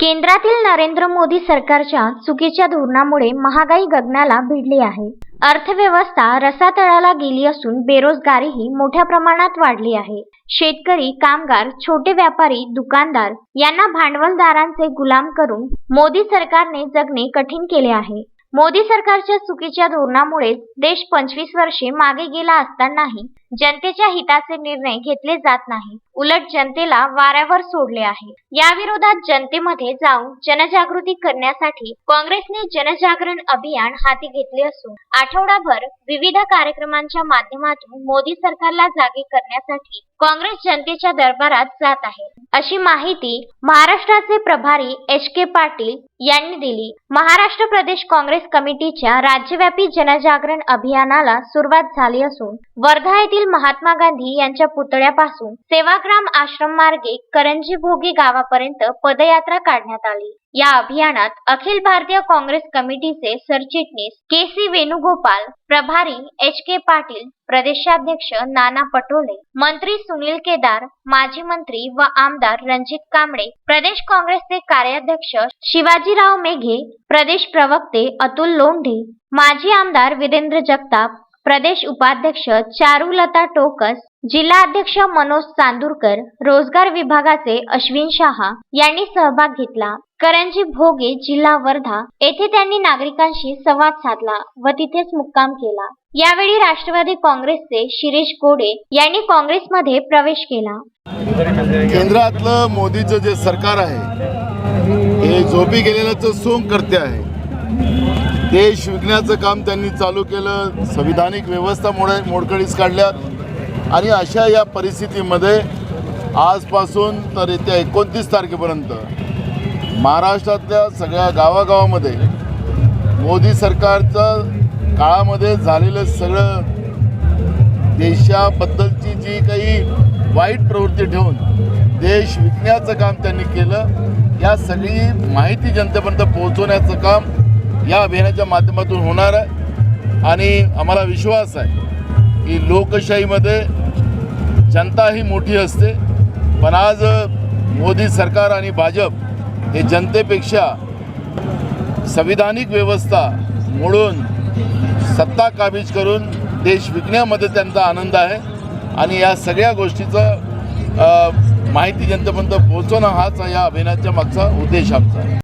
केंद्रातील नरेंद्र मोदी सरकारच्या चुकीच्या धोरणामुळे महागाई गगनाला भिडली आहे. अर्थव्यवस्था रसातळाला गेली असून बेरोजगारीही मोठ्या प्रमाणात वाढली आहे. शेतकरी कामगार छोटे व्यापारी दुकानदार यांना भांडवलदारांचे गुलाम करून मोदी सरकारने जगणे कठीण केले आहे. मोदी सरकारच्या चुकीच्या धोरणामुळेच देश पंचवीस वर्षे मागे गेला असतानाही जनतेच्या हिताचे निर्णय घेतले जात नाही. उलट जनतेला वाऱ्यावर सोडले आहे. या विरोधात जनतेमध्ये जाऊन जनजागृती करण्यासाठी काँग्रेसने जनजागरण अभियान हाती घेतले असून आठवडाभर विविध कार्यक्रमांच्या माध्यमातून मोदी सरकारला जागे करण्यासाठी काँग्रेस जनतेच्या दरबारात जात आहे. अशी माहिती महाराष्ट्राचे प्रभारी एच के पाटील यांनी दिली. महाराष्ट्र प्रदेश काँग्रेस कमिटीच्या राज्यव्यापी जनजागरण अभियानाला सुरुवात झाली असून वर्धा येथील महात्मा गांधी यांच्या पुतळ्यापासून सेवाग्राम आश्रम मार्गे करंजी भोगी गावापर्यंत पदयात्रा काढण्यात आली. या अभियानात अखिल भारतीय काँग्रेस कमिटीचे सरचिटणीस के सी वेणुगोपाल प्रभारी एच के पाटील प्रदेशाध्यक्ष नाना पटोले मंत्री सुनील केदार माजी मंत्री व आमदार रणजित कांबळे प्रदेश काँग्रेसचे कार्याध्यक्ष शिवाजीराव मेघे प्रदेश प्रवक्ते अतुल लोंढे माजी आमदार विरेंद्र जगताप प्रदेश उपाध्यक्ष चारुलता टोकस जिल्हाध्यक्ष मनोज चांदूरकर रोजगार विभागाचे अश्विन शहा यांनी सहभाग घेतला. करंजी भोगे जिल्हा वर्धा येथे त्यांनी नागरिकांशी संवाद साधला व तिथेच मुक्काम केला. यावेळी राष्ट्रवादी काँग्रेसचे शिरीष गोडे यांनी काँग्रेसमध्ये प्रवेश केला. केंद्रातलं मोदीचं जे सरकार आहे हे झोपी गेलेल्याचं सोंग करते आहे. देश विकण्याचं काम त्यांनी चालू केलं संविधानिक व्यवस्था मोड मोडकळीस काढल्या. आणि अशा या परिस्थितीमध्ये आजपासून तर येत्या एकोणतीस तारखेपर्यंत महाराष्ट्रातल्या सगळ्या गावागावामध्ये मोदी सरकारचं काळामध्ये झालेलं सगळं देशाबद्दलची जी काही वाईट प्रवृत्ती ठेवून देश विकण्याचं काम त्यांनी केलं या सगळी माहिती जनतेपर्यंत पोहोचवण्याचं काम या अभियानाच्या माध्यमातून होणार आहे. आणि आम्हाला विश्वास आहे की लोकशाहीमध्ये जनता ही मोठी असते. पण आज मोदी सरकार आणि भाजप हे जनतेपेक्षा संविधानिक व्यवस्था मोडून सत्ता काबीज करून देश विकण्यामध्ये त्यांचा आनंद आहे. आणि या सगळ्या गोष्टीचं माहिती जनतेपर्यंत पोहोचवणं हाच या अभियानाच्या मागचा उद्देश आमचा आहे.